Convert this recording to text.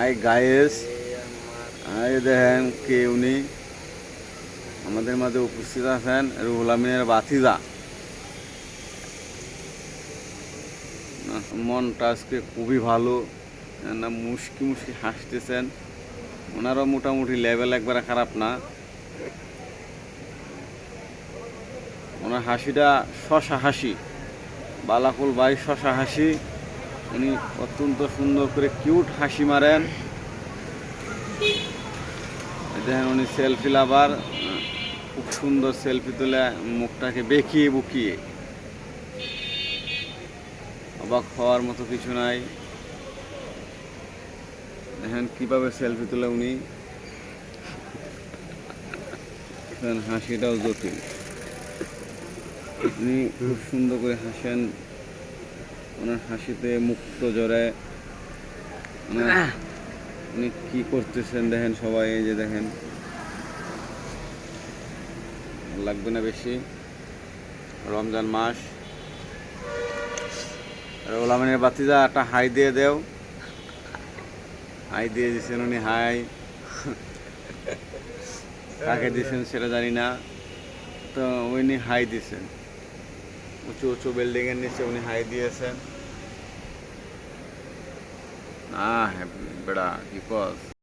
I guys, I দেখেন কে উনি? আমাদের মাঝে উপস্থিত আছেন রুহুল আমিনের বাতিজা মনটা আজকে খুবই ভালো না মুশকি মুশকি হাসতেছেন। ওনারও মোটামুটি লেভেল একবারে খারাপ না। ওনার হাসিটা শশা হাসি, বালাকুল ভাই শশা হাসি। উনি অত্যন্ত সুন্দর করে কিউট হাসি মারেন। দেখেন উনি সেলফি লাভার, খুব সুন্দর সেলফি তুলে মুখটাকে বেঁকিয়ে বুকিয়ে। অবাক হওয়ার মতো কিছু নাই। দেখেন কীভাবে সেলফি তুলে উনি। হাসিটাও জটিল। উনি খুব সুন্দর করে হাসেন। ওনার হাসিতে মুক্ত জড়ে উনি কি করতেছেন দেখেন সবাই এই যে দেখেন। লাগবে না বেশি। রমজান মাস। রোলামিনের বাতিজা একটা হাই দিয়ে দেও। হাই দিয়ে দিয়েছেন উনি হাই। কাকে দিয়েছেন সেটা জানি না। তো উনি হাই দিয়েছেন। উঁচু উঁচু বিল্ডিং এর নিচে উনি হাই দিয়েছেন না বেড়া কি কস